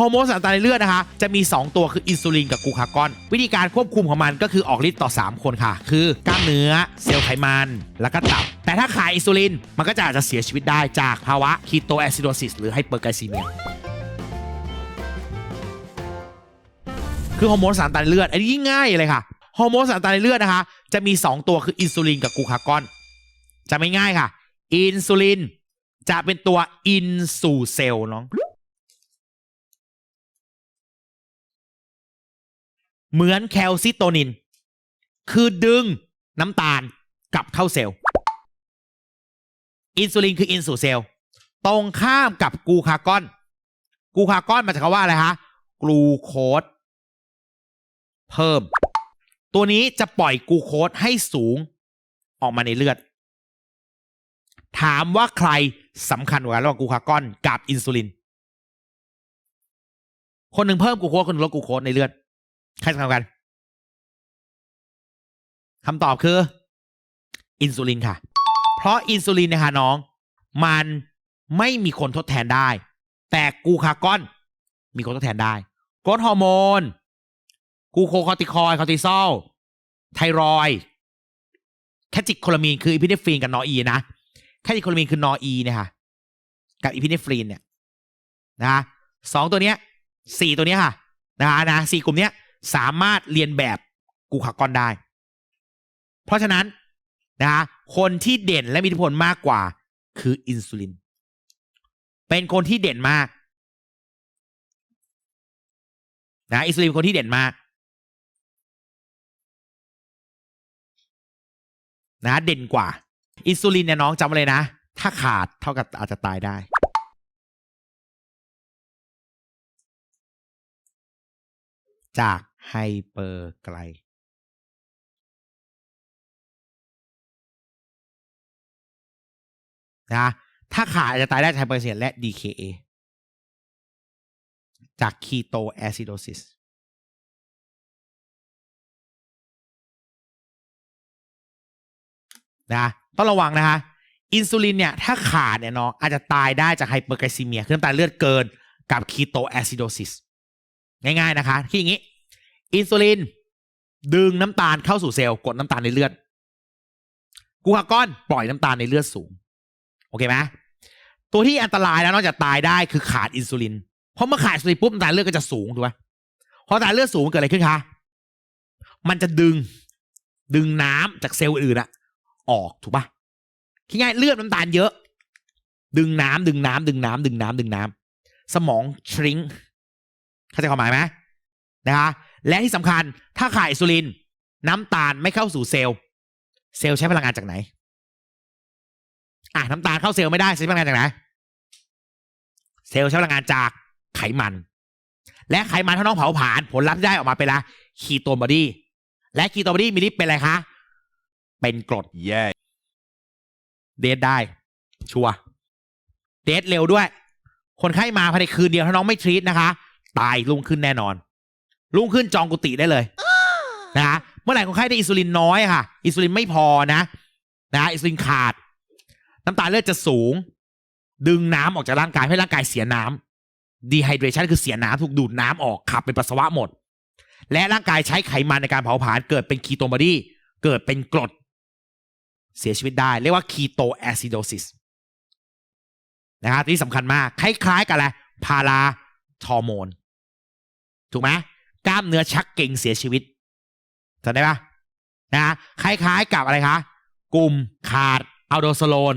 ฮอร์โมนสารตางในเลือดนะคะ จะมี 2 ตัวคืออินซูลินกับกูคากอน วิธีการควบคุมของมันก็คือออกฤทธิ์ต่อ 3 คนค่ะ คือกล้ามเนื้อ เซลล์ไขมัน แล้วก็ตับ แต่ถ้าขาดอินซูลิน มันก็จะอาจจะเสียชีวิตได้จากภาวะคีโตแอซิโดซิสหรือไฮเปอร์ไกลซีเมียคือฮอร์โมนสารตานเลือด อันนี้ง่ายเลยค่ะฮอร์โมนสารตางในเลือดนะคะ จะมี 2 ตัวคืออินซูลินกับกูคากอน จะไม่ง่ายค่ะ อินซูลินจะเป็นตัวอินสู่เซลล์น้อง เหมือนแคลซิโตนิน คือดึงน้ำตาลกลับเข้าเซลล์ อินซูลินคืออินสู่เซลล์ ตรงข้ามกับกูคากอน กูคากอนมาจากคำว่าอะไรคะกลูโคสเพิ่ม ตัวนี้จะปล่อยกูโคสให้สูงออกมาในเลือด ถามว่าใครสำคัญกว่าระหว่างกูคากอนกับอินซูลิน คนหนึ่งเพิ่มกูโคสคนหนึ่งลดกูโคสในเลือด ใครสำคัญกันคำตอบคือ อินซูลินค่ะ เพราะอินซูลินเนะคะน้อง มันไม่มีคนทดแทนได้ แต่กูคากอน มีคนทดแทนได้กรดฮอร์โมนกูโคคอติคอยคอติซอลไทรอยแคจิโคลามีนคืออีพิเนฟรีนกับนออีนะแคจิโคลามีนคือนออีเนี่ยค่ะ กับอีพิเนฟรีนเนี่ยนะสองตัวเนี้ยสี่ตัวเนี้ยค่ะ นะคะนะสี่กลุ่มเนี้ย สามารถเรียนแบบกลูคากอนได้ เพราะฉะนั้นนะคะคนที่เด่นและมีอิทธิพลมากกว่า คืออินซูลิน เป็นคนที่เด่นมากนะอินซูลินเป็นคนที่เด่นมากนะเด่นกว่า อินซูลินเนี่ยน้องจำไว้เลยนะ ถ้าขาดเท่ากับอาจจะตายได้ จาก ไฮเปอร์ไกลนะถ้าขาดอาจจะตายได้ไฮเปอร์เซียและ DKA จากคีโตแอซิโดซิสนะต้องระวังนะคะอินซูลินเนี่ยถ้าขาดเนี่ยน้องอาจจะตายได้จากไฮเปอร์ไกลซีเมียคือน้ำตาลเลือดเกินกับคีโตแอซิโดซิสง่ายๆนะคะ ที่อย่างนี้ อินซูลิน ดึงน้ำตาลเข้าสู่เซลล์กดน้ำตาลในเลือดกูคากอนปล่อยน้ำตาลในเลือดสูง โอเคไหมตัวที่อันตรายแล้วนอกจากตายได้คือขาดอินซูลิน เพราะเมื่อขาดอินซูลินปุ๊บน้ำตาลเลือดก็จะสูงถูกไหมพอน้ำตาลเลือดสูงเกิดอะไรขึ้นคะ มันจะดึงดึงน้ำจากเซลล์อื่นอะออกถูกปะคิดง่ายเลือดน้ำตาลเยอะ ดึงน้ำดึงน้ำดึงน้ำดึงน้ำดึงน้ำสมองชริงเข้าใจความหมายไหมนะคะ และที่สำคัญถ้าขาดอินซูลิน น้ำตาลไม่เข้าสู่เซลล์ เซลล์ใช้พลังงานจากไหน อะน้ำตาลเข้าเซลล์ไม่ได้ใช้พลังงานจากไหน เซลล์ใช้พลังงานจากไขมัน และไขมันถ้าน้องเผาผลาญผลลัพธ์ที่ได้ออกมาเป็นละคีโตบอดีและคีโตบอดีมีฤทธิ์เป็นอะไรคะ เป็นกรด Yeah. เดทได้ ชัวร์เดทเร็วด้วย คนไข้มาภายในคืนเดียวถ้าน้องไม่ทรีตนะคะ ตายรุ่งขึ้นแน่นอน รุ่งขึ้นจองกุฏิได้เลยนะคะเมื่อไหร่คนไข้ได้อินซูลินน้อยค่ะ อินซูลินไม่พอนะนะอินซูลินขาด น้ำตาลเลือดจะสูง ดึงน้ำออกจากร่างกายให้ร่างกายเสียน้ำดีไฮเดรชันคือเสียน้ำถูกดูดน้ำออกขับเป็นปัสสาวะหมด และร่างกายใช้ไขมันในการเผาผลาญเกิดเป็นคีโตบอดีเกิดเป็นกรด เสียชีวิตได้ เรียกว่าคีโตแอซิโดซิสนะครับที่สำคัญมาก คล้ายๆ กับอะไรพาราทอร์โมน ถูกไหม กล้ามเนื้อชักเก่งเสียชีวิตจำได้ปะนะคล้ายๆกับอะไรคะ กลุ่มขาดอัลโดสโลน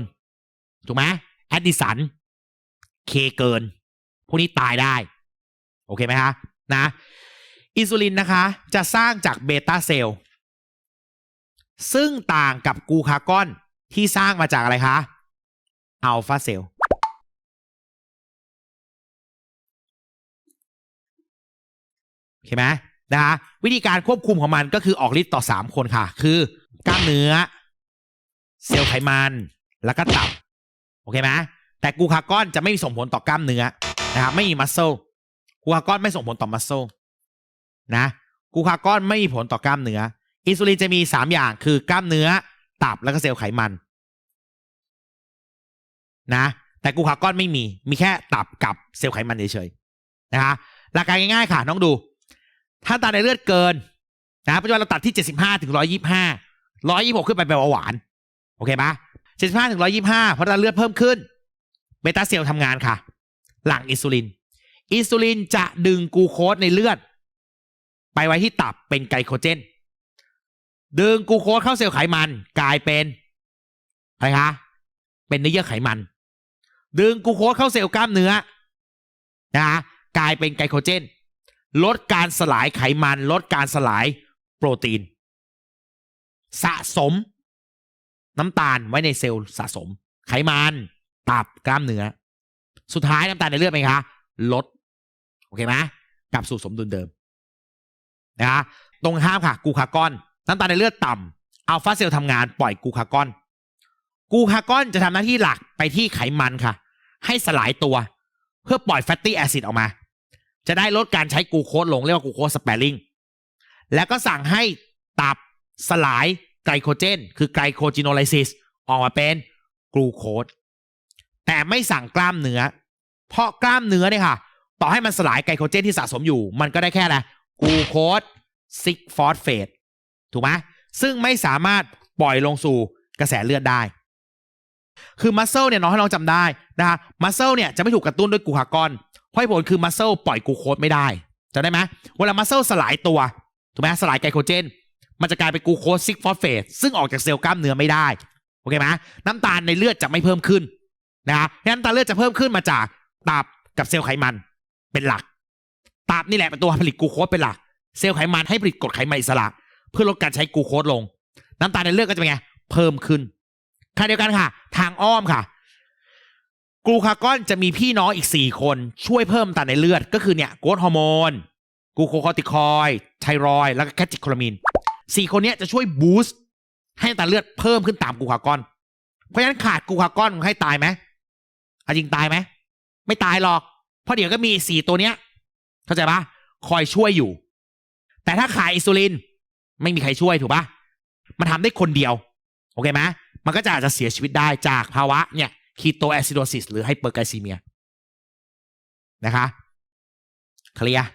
ถูกไหมแอดดิสัน เคเกิน พวกนี้ตายได้ โอเคไหมคะ นะ อินซูลินนะคะ จะสร้างจากเบต้าเซลล์ ซึ่งต่างกับกูคากอนที่สร้างมาจากอะไรคะ อัลฟาเซลล์ โอเคไหมนะคะวิธีการควบคุมของมันก็คือออกฤทธิ์ต่อ3คนค่ะ คือกล้ามเนื้อ เซลล์ไขมันแล้วก็ตับโอเคไหมแต่กูคากอนจะไม่มีส่งผลต่อกล้ามเนื้อนะครับไม่มีมัสเซลกูคากอนไม่ส่งผลต่อมัสเซลนะกูคากอนไม่มีผลต่อกล้ามเนื้ออินซูลินจะมีสามอย่างคือกล้ามเนื้อ ตับแล้วก็เซลล์ไขมันนะแต่กูคากอนไม่มีมีแค่ตับกับเซลล์ไขมันเฉยๆนะคะหลักการง่ายๆค่ะน้องดู ถ้าตาในเลือดเกินนะปัจจุบันเราตัดที่ 75ถึง125 126 ขึ้นไปเป็นเบาหวาน โอเคปะ75ถึง125 เพราะตาเลือดเพิ่มขึ้น เบต้าเซลล์ทำงานค่ะ หลั่งอินซูลิน อินซูลินจะดึงกูโคสในเลือด ไปไว้ที่ตับเป็นไกลโคเจน ดึงกูโคสเข้าเซลล์ไขมันกลายเป็นอะไรคะ เป็นเนื้อเยื่อไขมัน ดึงกูโคสเข้าเซลล์กล้ามเนื้อนะคะกลายเป็นไกลโคเจน ลดการสลายไขมัน ลดการสลายโปรตีน สะสม น้ำตาลไว้ในเซลล์สะสม ไขมัน ตับกล้ามเนื้อ สุดท้ายน้ำตาลในเลือดเป็นคะ ลด โอเคไหมกลับสู่สมดุลเดิมนะคะตรงข้ามค่ะกูคากอน น้ำตาลในเลือดต่ำอัลฟาเซลล์ทำงานปล่อยกูคากอน กูคากอนจะทำหน้าที่หลักไปที่ไขมันค่ะ ให้สลายตัว เพื่อปล่อยแฟตตี้แอซิดออกมา จะได้ลดการใช้กูโคสลงเรียกว่ากูโคสสเปรลิงแล้วก็สั่งให้ตับสลายไกลโคเจน คือไกลโคจิโนไลซิสออกมาเป็นกลูโคสแต่ไม่สั่งกล้ามเนื้อ เพราะกล้ามเนื้อเนี่ยค่ะ ต่อให้มันสลายไกลโคเจนที่สะสมอยู่ มันก็ได้แค่อะไรกลูโคสซิกฟอสเฟตถูกไหมซึ่งไม่สามารถปล่อยลงสู่กระแสเลือดได้ คือมัสเซลเนี่ยน้องให้น้องจำได้นะฮะมัสเซลเนี่ยจะไม่ถูกกระตุ้นด้วยกลูคากอน เพราะผลคือมัสเซลปล่อยกูโคสไม่ได้จำได้ไหมเวลามัสเซลสลายตัวถูกไหมสลายไกลโคเจน มันจะกลายเป็นกูโคสซิกฟอสเฟตซึ่งออกจากเซลล์กล้ามเนื้อไม่ได้โอเคไหมน้ำตาลในเลือดจะไม่เพิ่มขึ้นนะฮะน้ำตาลเลือดจะเพิ่มขึ้นมาจากตับกับเซลล์ไขมันเป็นหลักตับนี่แหละเป็นตัวผลิตกูโคสเป็นหลัก เซลล์ไขมันให้ผลิตกรดไขมันอิสระ เพื่อลดการใช้กูโคสลง น้ำตาลในเลือดก็จะเป็นไงเพิ่มขึ้นขณะเดียวกันค่ะ ทางอ้อมค่ะ กลูคากอนจะมีพี่น้องอีก 4 คนช่วยเพิ่มตาลในเลือด ก็คือเนี่ยโกรทฮอร์โมนกลูโคคอติคอยไทรอย แล้วก็แคทิโคลามินสี่คนนี้จะช่วยบูสต์ให้ตาลเลือดเพิ่มขึ้นตามกลูคากอน เพราะฉะนั้นขาดกลูคากอนให้ตายไหมอาจริงตายไหม ไม่ตายหรอก เพราะเดี๋ยวก็มีสี่ตัวเนี้ย เข้าใจปะคอยช่วยอยู่ แต่ถ้าขาดอินซูลิน ไม่มีใครช่วยถูกปะมันทำได้คนเดียว โอเคไหมมันก็จะอาจจะเสียชีวิตได้จากภาวะเนี่ย คีโตแอซิโดซิสหรือไฮเปอร์ไกซีเมียนะคะเคลียร์